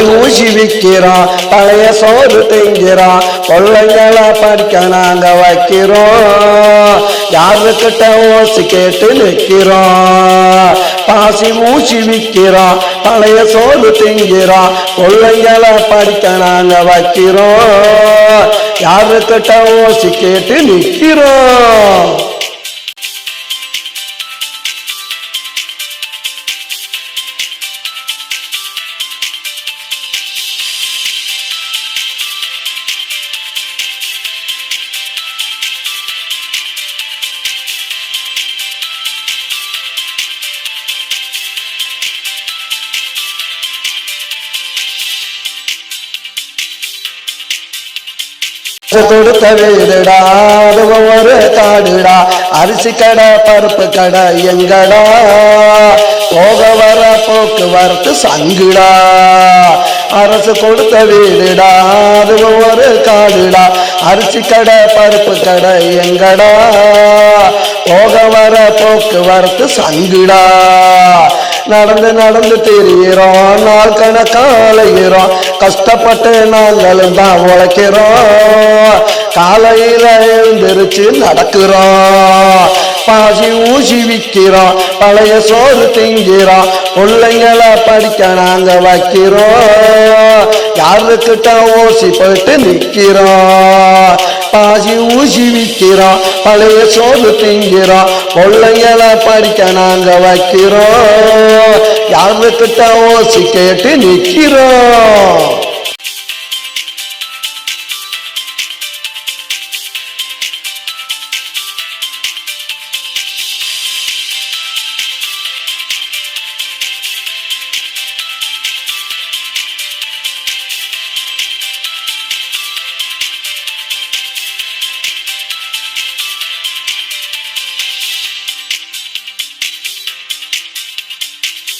ஊசி விற்கிறோம் பழைய சோறு திங்கிறோம் கொள்ளைங்களை படிக்க நாங்க வைக்கிறோம். யாருக்கிட்ட ஓசி கேட்டு நிற்கிறோம் பாசி ஊசி விற்கிறோம் பழைய சோறு திங்கிறோம் கொள்ளைங்களை படிக்க நாங்க வைக்கிறோம். யாருக்கிட்ட ஓசி கேட்டு நிற்கிறோம்? கொடுத்த வீடுடா அது ஒரு காடுடா அரிசி கடை பருப்பு கடை எங்கடா? போக வர போக்குவரத்து சங்குடா. அரசு கொடுத்த வீடுடா அது ஒரு காடுடா. அரிசி கடை பருப்பு கடை எங்கடா? போக வர போக்குவரத்து சங்குடா. நடந்து நடந்து தெரிகிறோம் நாள் கணக்காலைகிறோம் கஷ்டப்பட்டு நாங்களும் தான் உழைக்கிறோம். காலையில எழுந்திருச்சு நடக்கிறோம். பாசி ஊசி விற்கிறோம். பழைய சோறு திங்கிறோம். பிள்ளைங்களை படிக்க நாங்க வைக்கிறோம். யாருக்கிட்ட ஊசி போயிட்டு நிற்கிறோம் பாசி ஊசி விற்கிறோம் பழைய சோறு திங்கிறோம் பிள்ளைங்களை படிக்க நாங்க வைக்கிறோம். யாருக்கிட்ட ஓசி கேட்டு நிற்கிறோம்.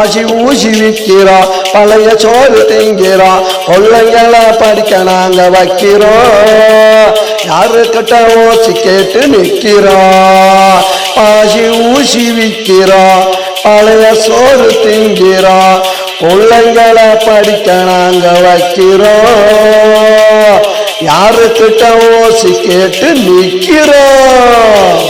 பாசி ஊசி விற்கிறோம் பழைய சோறு திங்கிறோம் பிள்ளைங்களை படிக்க நாங்க வைக்கிறோம். யாருக்கிட்ட ஓசி கேட்டு நிற்கிறோம் பாசி ஊசி விற்கிறோம் பழைய சோறு திங்கிறோம் பிள்ளைங்களை படிக்க நாங்க வைக்கிறோம். யாருக்கிட்ட ஓசி கேட்டு நிற்கிறோம்.